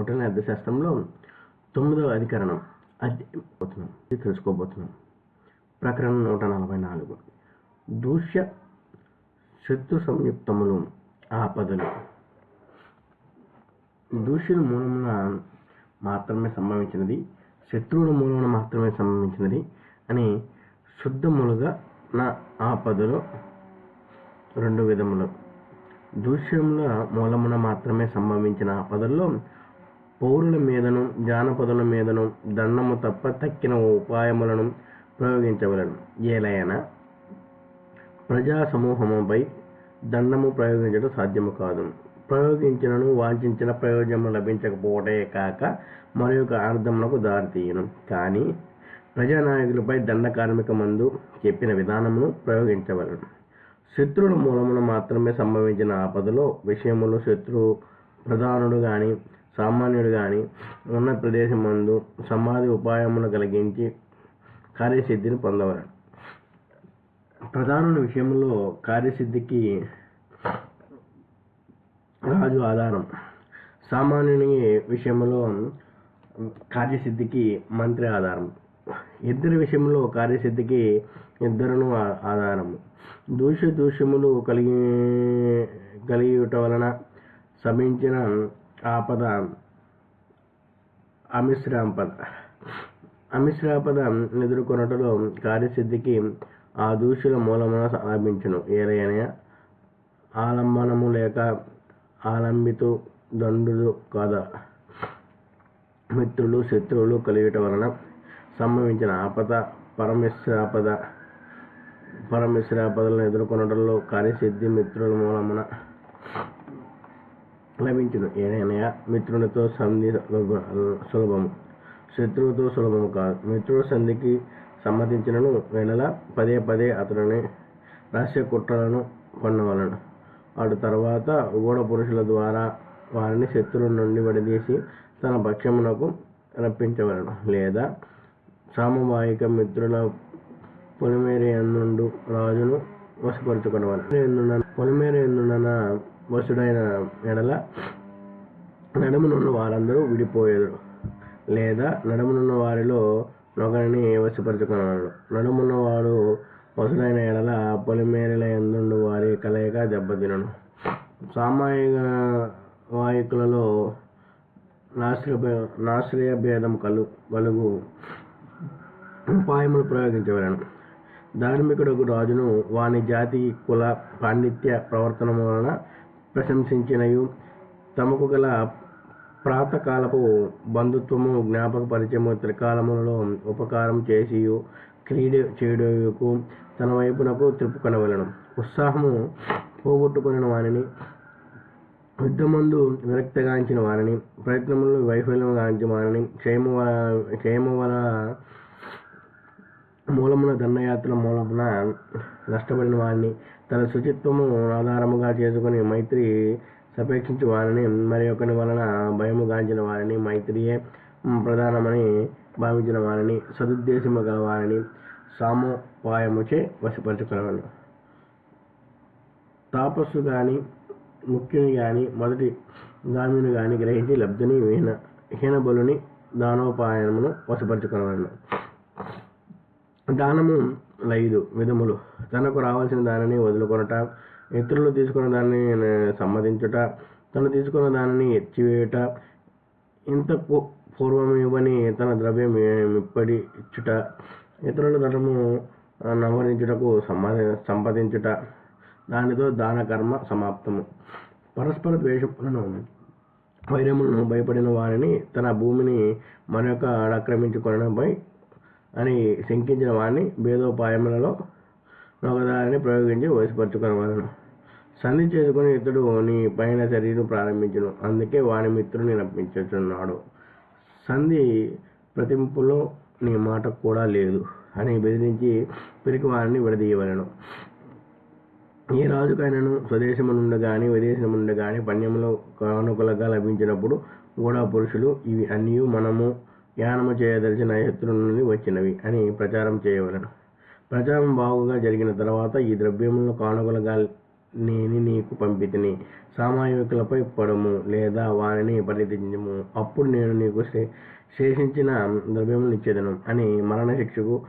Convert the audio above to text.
కౌటిల్య అర్థశాస్త్రంలో తొమ్మిదవ అధికరణం అధ్యాయం ఇది తెలుసుకోబోతున్నాం. ప్రకరణ నూట నలభై నాలుగు. దూష్య శత్రు సంయుక్తములు ఆపదలు. దూష్యుల మూలమున మాత్రమే సంభవించినది శత్రువుల మూలమున మాత్రమే సంభవించినది అని శుద్ధములుగా నా ఆపదలు రెండు విధములు. దూష్యముల మూలమున మాత్రమే సంభవించిన ఆపదల్లో పౌరుల మీదను జానపదుల మీదను దండము తప్ప తక్కిన ఉపాయములను ప్రయోగించవలను. ఏలైనా ప్రజా సమూహముపై దండము ప్రయోగించడం సాధ్యము కాదు. ప్రయోగించినను వాంఛించిన ప్రయోజనం లభించకపోవటే కాక మరి ఒక అర్థములకు దారితీయను. కానీ ప్రజానాయకులపై దండ కార్మిక మందు చెప్పిన విధానమును ప్రయోగించవలను. శత్రువుల మూలమున మాత్రమే సంభవించిన ఆపదలో విషయములు శత్రువు ప్రధానుడు కానీ సామాన్యుడు కానీ ఉన్న ప్రదేశం మందు సమాధి ఉపాయమును కలిగించి కార్యసిద్ధిని పొందవలను. ప్రధానుని విషయంలో కార్యసిద్ధికి రాజు ఆధారం. సామాన్యుని విషయంలో కార్యసిద్ధికి మంత్రి ఆధారం. ఇద్దరి విషయంలో కార్యసిద్ధికి ఇద్దరును ఆధారము. దూష్య దూష్యములు కలిగి కలిగియుట వలన శమించిన ఆపద అమిశ్రాంపద అమిశ్రాపద ఎదుర్కొనటలో కార్యసిద్ధికి ఆ దూషుల మూలమున లభించును ఏదైనా ఆలంబనము లేక ఆలంబితు దండులు కాదా. మిత్రులు శత్రువులు కలియుట వలన సంభవించిన ఆపద పరమిశ్రాపద పరమిశ్రాపదలను ఎదుర్కొనడంలో కార్యసిద్ధి మిత్రుల మూలమున లభించును ఏదైనా మిత్రునితో సంధి సులభ- సులభము. శత్రువుతో సులభము కాదు. మిత్రుడు సంధికి సమ్మతించినను వెనల పదే పదే అతనిని రహస్య కుట్రలను పన్నవలను వాడు తర్వాత గూఢ పురుషుల ద్వారా వారిని శత్రువుల నుండి విడదీసి తన పక్షమునకు రప్పించవలను. లేదా సామవాహిక మిత్రుల పొలిమేర రాజును రాజును వశపరుచుకునవలను పొలిమేర ఎందున్న వసుడైన ఎడల నడుమునున్న వారందరూ విడిపోయేరు. లేదా నడుమునున్న వారిలో నొకరిని వశపరుచుకున్నాడు నడుమున్నవాడు వసుడైన ఎడల పొలిమేరల ఎందుండు వారి కలయిక దెబ్బతినను. సామాయిక వాయికులలో నాశ్రయ నాశ్రయ భేదం కలు కలుగు. ఉపాయములు ప్రయోగించవలను. ధార్మికుడు రాజును వాని జాతి కుల పాండిత్య ప్రవర్తన వలన ప్రశంసించినయు. తమకు గల ప్రాతకాలపు బంధుత్వము జ్ఞాపక పరిచయము త్రికాలములలో ఉపకారం చేసియు క్రీడ చేయుటకు తన వైపునకు త్రిప్పుకొనవలను. ఉత్సాహము పోగొట్టుకుని వానిని యుద్ధమందు విరక్తగాంచిన వారిని ప్రయత్నములు వైఫల్యం గాంచిన వారిని క్షేమ వ- క్షేమ వల మూలమున దండయాత్ర మూలమున నష్టపడిన వారిని తన శుచిత్వము ఆధారముగా చేసుకుని మైత్రి సపేక్షించి వారిని మరి ఒకరి వలన భయము గాంచిన వారిని మైత్రియే ప్రధానమని భావించిన వారిని సదుద్దేశము గల వారిని సామోపాయముచే వశపరచుకునవలను. తాపస్సు గాని ముఖ్యుని కానీ మొదటి గామిని కానీ గ్రహించి లబ్ధిని హీన హీనబలుని దానోపాయమును వశపరచుకునేవాడు దానము ఐదు విధములు. తనకు రావాల్సిన దానిని వదులుకొనట ఇతరులు తీసుకున్న దానిని సమ్మతించుట తను తీసుకున్న దానిని ఎచ్చివేయుట ఇంతకు పూర్వం ఇవ్వని తన ద్రవ్యం ఇప్పటి ఇచ్చుట ఇతరుల ధనము నవరించుటకు సమ్మతి సంపాదించుట. దానితో దాన కర్మ సమాప్తము. పరస్పర ద్వేషములను వైరములను భయపడిన వారిని తన భూమిని మరొక ఆక్రమించుకోవడంపై అని శంకించిన వారిని భేదోపాయములలో ఒకదారిని ప్రయోగించి వయసుపరచుకునేవారు సంధి చేసుకుని ఇతడు నీ పైన శరీరం ప్రారంభించను. అందుకే వాని మిత్రుని రప్పించుచున్నాడు సంధి ప్రతింపులో నీ మాట కూడా లేదు అని బెదిరించి పిరికి వారిని విడదీయవలను. ఏ రాజుకైనను స్వదేశము నుండి కానీ విదేశము నుండి కానీ పణ్యములో కానుకలుగా లభించినప్పుడు కూడా పురుషులు ఇవి అన్నీ మనము యానము చేయదలిచిన ఎత్తుల నుండి వచ్చినవి అని ప్రచారం చేయవలను. ప్రచారం బాగుగా జరిగిన తర్వాత ఈ ద్రవ్యములను కానుకలుగా నేను నీకు పంపితిని. సామాయికులపై పడము లేదా వారిని పరిధించము. అప్పుడు నేను నీకు శే- శేషించిన ద్రవ్యములు ఇచ్చేదను అని మరణ శిక్షకు